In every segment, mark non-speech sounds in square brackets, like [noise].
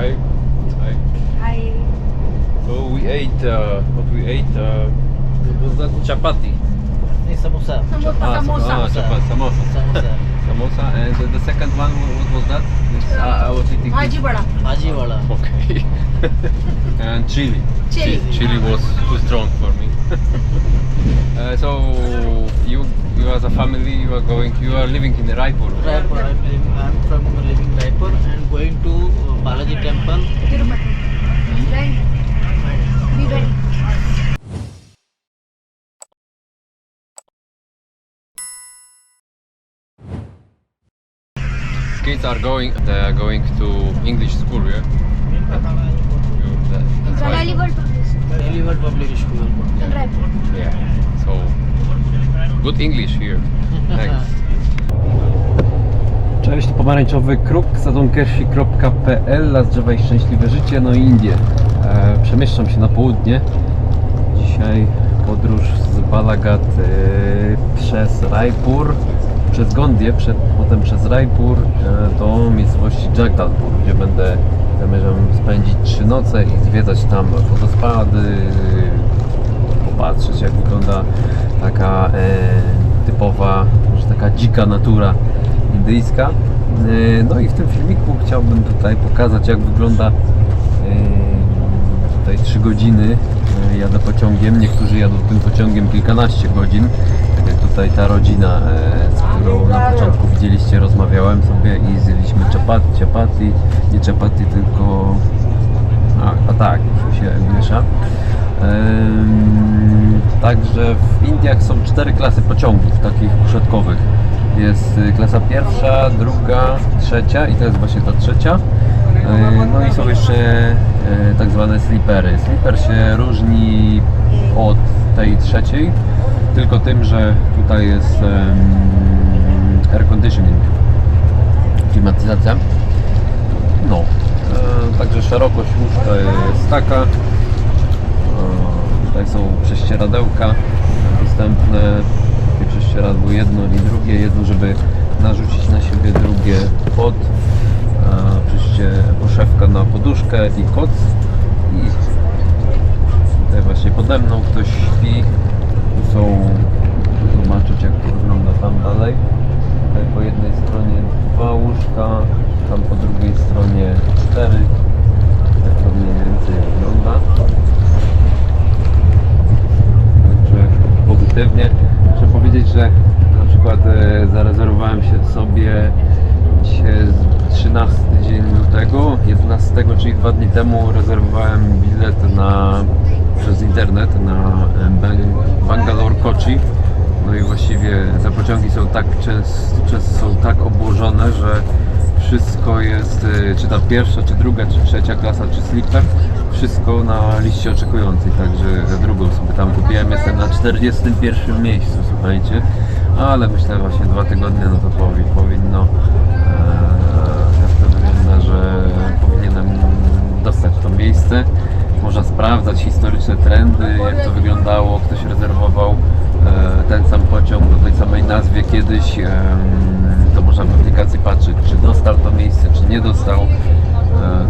Hi. Hi. Hi. So we ate, uh, what we ate, uh, was that chapati? Samosa. Samosa. Ah, samosa. samosa. samosa. samosa. samosa. And the second one, what was that? This, uh, ah, I was eating. Okay. [laughs] and chili. Chili. Chili, chili was too strong for me. [laughs] uh, so you, you as a family, you are going, you are living in Raipur. Raipur I'm, living, I'm from living Raipur and going to uh, Balaji temple Tirupati. Then we went. Kids are going, they are going to English school, yeah? You- that- that's why. World Public School. Raipur. Yeah. So good English here. Thanks. [laughs] Cześć, to pomarańczowy kruk, sadzonkersi.pl, Las Drzewa i Szczęśliwe Życie, no i Indie. E, przemieszczam się na południe. Dzisiaj podróż z Balagat e, przez Raipur, przez Gondie, przed, potem przez Raipur e, do miejscowości Jagdalpur, gdzie będę zamierzam spędzić trzy noce i zwiedzać tam wodospady, popatrzeć jak wygląda taka e, typowa, może taka dzika natura indyjska. E, no i w tym filmiku chciałbym tutaj pokazać jak wygląda e, tutaj 3 godziny. E, jadę pociągiem, niektórzy jadą tym pociągiem kilkanaście godzin, tak tutaj ta rodzina, e, z którą na początku widzieliście, rozmawiałem sobie i zjedliśmy chapati, chapati, nie chapati, tylko a, a tak, już się miesza. Także w Indiach są cztery klasy pociągów takich uszatkowych. Jest y, klasa pierwsza, druga, trzecia i to jest właśnie ta trzecia. Yy, No i są jeszcze tak zwane sleepery. Sleeper się różni od tej trzeciej tylko tym, że tutaj jest em, air conditioning, klimatyzacja. No, e, także szerokość łóżka jest taka. E, tutaj są prześcieradełka dostępne. Takie prześcieradło jedno i drugie. Jedno, żeby narzucić na siebie, drugie pod. E, przeście, poszewka na poduszkę i koc. I tutaj właśnie pode mną ktoś śpi. Są, zobaczyć jak to wygląda tam dalej. Tutaj po jednej stronie dwa łóżka, tam po drugiej stronie cztery. Tak to mniej więcej wygląda. Także pozytywnie. Muszę powiedzieć, że na przykład e, zarezerwowałem się sobie dzisiaj jest 13 dzień lutego, 11, czyli dwa dni temu rezerwowałem bilet na, przez internet na Bang- Bangalore Kochi. No i właściwie te pociągi są tak często, często są tak obłożone, że wszystko jest, y, czy ta pierwsza, czy druga, czy trzecia klasa, czy sleeper, wszystko na liście oczekujących, także drugą sobie tam kupiłem, jestem na 41 miejscu, słuchajcie, ale myślę właśnie dwa tygodnie, no to powi, powinno, e, jak to wygląda, że powinienem dostać to miejsce, można sprawdzać historyczne trendy, jak to wyglądało, ktoś rezerwował e, ten sam pociąg o tej samej nazwie kiedyś, to można w aplikacji patrzeć, czy dostał to miejsce, czy nie dostał. E,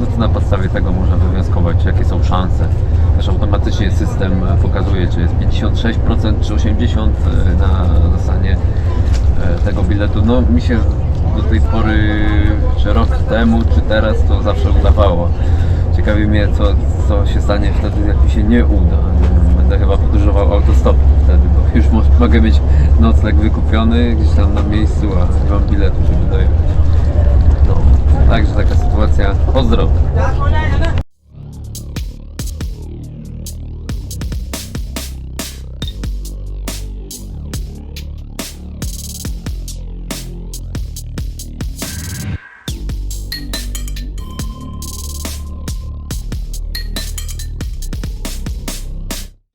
No to na podstawie tego można wywnioskować, jakie są szanse. Też automatycznie system e, pokazuje, czy jest 56% czy 80% na dostanie e, tego biletu. No mi się do tej pory, czy rok temu, czy teraz, to zawsze udawało. Ciekawi mnie, co, co się stanie wtedy, jak mi się nie uda. Będę chyba podróżował autostopem wtedy, bo już mo- mogę mieć nocleg wykupiony gdzieś tam na miejscu, a nie mam biletu, żeby dojechać. No, także taka sytuacja. Pozdro.